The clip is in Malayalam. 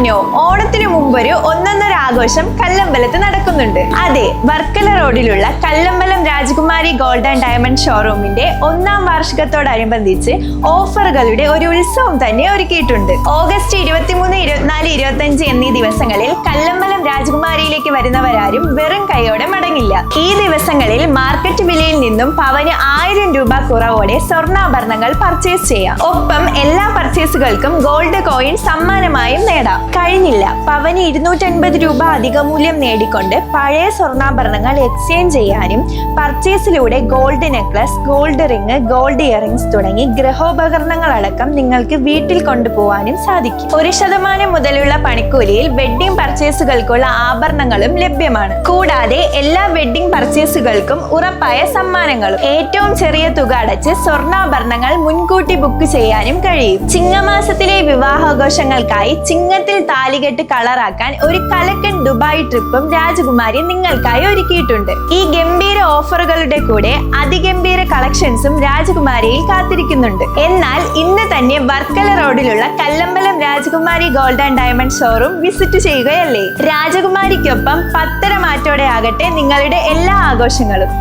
അറിഞ്ഞോ ഓണത്തിന് മുമ്പൊരു ഒന്നൊന്നര ആഘോഷം കല്ലമ്പലത്ത് നടക്കുന്നുണ്ട്. അതെ വർക്കല റോഡിലുള്ള Kallambalam Rajakumari gold and diamond ഷോറൂമിന്റെ ഒന്നാം വാർഷികത്തോടനുബന്ധിച്ച് ഓഫറുകളുടെ ഒരു ഉത്സവം തന്നെ ഒരുക്കിയിട്ടുണ്ട്. ഓഗസ്റ്റ് ഇരുപത്തിമൂന്ന് ഇരുപത്തിനാല് ഇരുപത്തിയഞ്ച് എന്നീ ദിവസങ്ങളിൽ കല്ലമ്പലം രാജകുമാരിയിലേക്ക് വരുന്നവരാരും വെറും കൈയോടെ മടങ്ങില്ല. ഈ ദിവസങ്ങളിൽ മാർക്കറ്റ് വിലയിൽ നിന്നും പവന് ആയിരം രൂപ കുറവോടെ സ്വർണാഭരണങ്ങൾ പർച്ചേസ് ചെയ്യാം. ഒപ്പം എല്ലാ പർച്ചേസുകൾക്കും ഗോൾഡ് കോയിൻ സമ്മാനമായും നേടാം. കഴിഞ്ഞില്ല. പവന് ഇരുന്നൂറ്റൻപത് രൂപ അധിക മൂല്യം നേടിക്കൊണ്ട് പഴയ സ്വർണാഭരണങ്ങൾ എക്സ്ചേഞ്ച് ചെയ്യാനും പർച്ചേസിലൂടെ gold necklace gold ring gold earrings തുടങ്ങി ഗൃഹോപകരണങ്ങൾ അടക്കം നിങ്ങൾക്ക് വീട്ടിൽ കൊണ്ടുപോകാനും സാധിക്കും. ഒരു ശതമാനം മുതലുള്ള പണിക്കൂലിയിൽ വെഡ്ഡിംഗ് പർച്ചേസുകൾക്കുള്ള ആഭരണങ്ങളും ലഭ്യമാണ്. കൂടാതെ എല്ലാ വെഡ്ഡിംഗ് പർച്ചേസുകൾക്കും ഉറപ്പായ സമ്മാനങ്ങളും ഏറ്റവും ചെറിയ തുക അടച്ച് സ്വർണാഭരണങ്ങൾ മുൻകൂട്ടി ബുക്ക് ചെയ്യാനും കഴിയും. ചിങ്ങമാസത്തിലെ വിവാഹാഘോഷങ്ങൾക്കായി ചിങ്ങത്തിൽ താലികെട്ട് കളറാക്കാൻ ഒരു കലക്കൻ ദുബായ് ട്രിപ്പും രാജകുമാരി നിങ്ങൾക്കായി ഒരുക്കിയിട്ടുണ്ട്. ഈ ഗംഭീര ഓഫറുകളുടെ കൂടെ അതിഗംഭീര കളക്ഷൻസും രാജകുമാരിയിൽ കാത്തിരിക്കുന്നുണ്ട്. എന്നാൽ ഇന്ന് തന്നെ വർക്കല റോഡിലുള്ള Kallambalam Rajakumari gold and diamond showroom visit ചെയ്യുകയല്ലേ? രാജകുമാരിക്കൊപ്പം പത്തര മാറ്റോടെ ആകട്ടെ നിങ്ങളുടെ എല്ലാ ആഘോഷങ്ങളും.